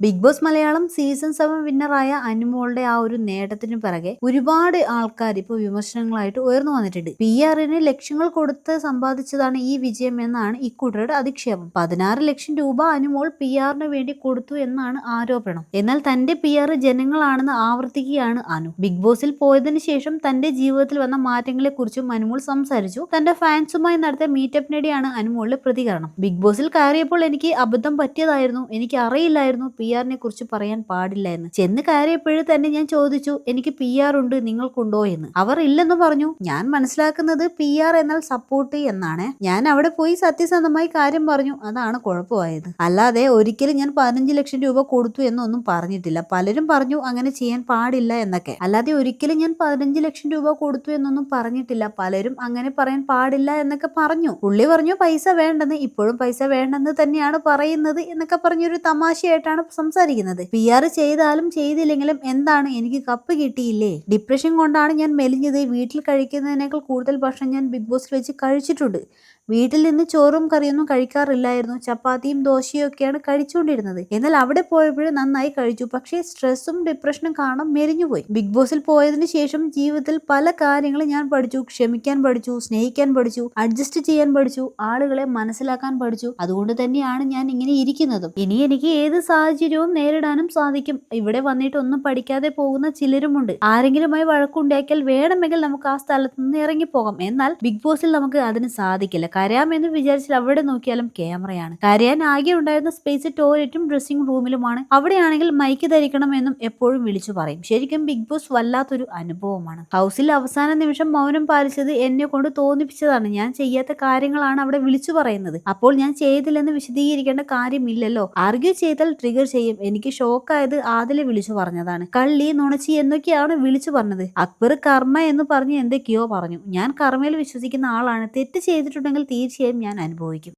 Bigg Boss Malayalam season seven വിന്നറായ അനുമോളുടെ ആ ഒരു നേട്ടത്തിന് പിറകെ ഒരുപാട് ആൾക്കാർ ഇപ്പോൾ വിമർശനങ്ങളായിട്ട് ഉയർന്നു വന്നിട്ടുണ്ട്. പി ആറിന് ലക്ഷ്യങ്ങൾ കൊടുത്ത് സമ്പാദിച്ചതാണ് ഈ വിജയം എന്നാണ് ഇക്കൂട്ടരുടെ അധിക്ഷേപം. പതിനാറ് ലക്ഷം രൂപ അനുമോൾ പി ആറിന് വേണ്ടി കൊടുത്തു എന്നാണ് ആരോപണം. എന്നാൽ തന്റെ പി ആർ ജനങ്ങളാണെന്ന് ആവർത്തിക്കുകയാണ് അനു. ബിഗ് ബോസിൽ പോയതിന് ശേഷം തന്റെ ജീവിതത്തിൽ വന്ന മാറ്റങ്ങളെ കുറിച്ചും അനുമോൾ സംസാരിച്ചു. തന്റെ ഫാൻസുമായി നടത്തിയ മീറ്റപ്പിനിടെയാണ് അനുമോളിന്റെ പ്രതികരണം. ബിഗ് ബോസിൽ കയറിയപ്പോൾ എനിക്ക് അബദ്ധം പറ്റിയതായിരുന്നു. എനിക്ക് അറിയില്ലായിരുന്നു. പി ആറിനെ കുറിച്ച് പറയാൻ പാടില്ല എന്ന് ചെന്ന് കയറിയപ്പോഴും തന്നെ ഞാൻ ചോദിച്ചു എനിക്ക് പി ആർ ഉണ്ട് നിങ്ങൾക്കുണ്ടോ എന്ന്? അവർ ഇല്ലെന്ന് പറഞ്ഞു. ഞാൻ മനസ്സിലാക്കുന്നത് പി ആർ എന്നാൽ സപ്പോർട്ട് എന്നാണ്. ഞാൻ അവിടെ പോയി സത്യസന്ധമായി കാര്യം പറഞ്ഞു. അതാണ് കുഴപ്പമായത്. അല്ലാതെ ഒരിക്കലും ഞാൻ പതിനഞ്ച് ലക്ഷം രൂപ കൊടുത്തു എന്നൊന്നും പറഞ്ഞിട്ടില്ല. പലരും പറഞ്ഞു അങ്ങനെ ചെയ്യാൻ പാടില്ല എന്നൊക്കെ. അല്ലാതെ ഒരിക്കലും ഞാൻ പതിനഞ്ച് ലക്ഷം രൂപ കൊടുത്തു എന്നൊന്നും പറഞ്ഞിട്ടില്ല. പലരും അങ്ങനെ പറയാൻ പാടില്ല എന്നൊക്കെ പറഞ്ഞു. പുള്ളി പറഞ്ഞു പൈസ വേണ്ടെന്ന്. ഇപ്പോഴും പൈസ വേണ്ടെന്ന് തന്നെയാണ് പറയുന്നത് എന്നൊക്കെ പറഞ്ഞൊരു തമാശയായിട്ടാണ് സംസാരിക്കുന്നത്. പി ആർ ചെയ്താലും ചെയ്തില്ലെങ്കിലും എന്താണ് എനിക്ക് കപ്പ് കിട്ടിയില്ലേ? ഡിപ്രഷൻ കൊണ്ടാണ് ഞാൻ മെലിഞ്ഞത്. വീട്ടിൽ കഴിക്കുന്നതിനേക്കാൾ കൂടുതൽ ഭക്ഷണം ഞാൻ ബിഗ് ബോസിൽ വെച്ച് കഴിച്ചിട്ടുണ്ട്. വീട്ടിൽ നിന്ന് ചോറും കറിയൊന്നും കഴിക്കാറില്ലായിരുന്നു. ചപ്പാത്തിയും ദോശയും ഒക്കെയാണ് കഴിച്ചുകൊണ്ടിരുന്നത്. എന്നാൽ അവിടെ പോയപ്പോഴും നന്നായി കഴിച്ചു. പക്ഷേ സ്ട്രെസ്സും ഡിപ്രഷനും കാണാൻ മെരിഞ്ഞുപോയി ബിഗ് ബോസിൽ പോയതിനു ശേഷം ജീവിതത്തിൽ പല കാര്യങ്ങളും ഞാൻ പഠിച്ചു. ക്ഷമിക്കാൻ പഠിച്ചു സ്നേഹിക്കാൻ പഠിച്ചു അഡ്ജസ്റ്റ് ചെയ്യാൻ പഠിച്ചു ആളുകളെ മനസ്സിലാക്കാൻ പഠിച്ചു. അതുകൊണ്ട് തന്നെയാണ് ഞാൻ ഇങ്ങനെ ഇരിക്കുന്നതും. ഇനി എനിക്ക് ഏത് സാഹചര്യവും നേരിടാനും സാധിക്കും. ഇവിടെ വന്നിട്ട് ഒന്നും പഠിക്കാതെ പോകുന്ന ചിലരുമുണ്ട്. ആരെങ്കിലുമായി വഴക്കുണ്ടാക്കിയാൽ വേണമെങ്കിൽ നമുക്ക് ആ സ്ഥലത്ത് നിന്ന് ഇറങ്ങിപ്പോകാം. എന്നാൽ ബിഗ് ബോസിൽ നമുക്ക് അതിന് സാധിക്കില്ല. കരയാമെന്ന് വിചാരിച്ചാൽ അവിടെ നോക്കിയാലും ക്യാമറയാണ്. കരയാൻ ആകെ ഉണ്ടായിരുന്ന സ്പേസ് ടോയ്ലറ്റും ഡ്രസ്സിംഗ് റൂമിലുമാണ് അവിടെയാണെങ്കിൽ മൈക്ക് ധരിക്കണമെന്നും എപ്പോഴും വിളിച്ചു പറയും. ശരിക്കും ബിഗ് ബോസ് വല്ലാത്തൊരു അനുഭവമാണ്. ഹൗസിൽ അവസാന നിമിഷം മൗനം പാലിച്ചത് എന്നെ കൊണ്ട് തോന്നിപ്പിച്ചതാണ്. ഞാൻ ചെയ്യാത്ത കാര്യങ്ങളാണ് അവിടെ വിളിച്ചു പറയുന്നത്. അപ്പോൾ ഞാൻ ചെയ്തില്ലെന്ന് വിശദീകരിക്കേണ്ട കാര്യമില്ലല്ലോ. ആർഗ്യൂ ചെയ്താൽ ട്രിഗർ ചെയ്യും. എനിക്ക് ഷോക്കായത് ആദിലെ വിളിച്ചു പറഞ്ഞതാണ്. കള്ളി നുണച്ചി എന്നൊക്കെയാണ് വിളിച്ചു പറഞ്ഞത്. അക്ബർ കർമ്മ എന്ന് പറഞ്ഞ് എന്തൊക്കെയോ പറഞ്ഞു. ഞാൻ കർമ്മയിൽ വിശ്വസിക്കുന്ന ആളാണ്. തെറ്റ് ചെയ്തിട്ടുണ്ടെങ്കിൽ തീർച്ചയായും ഞാൻ അനുഭവിക്കും.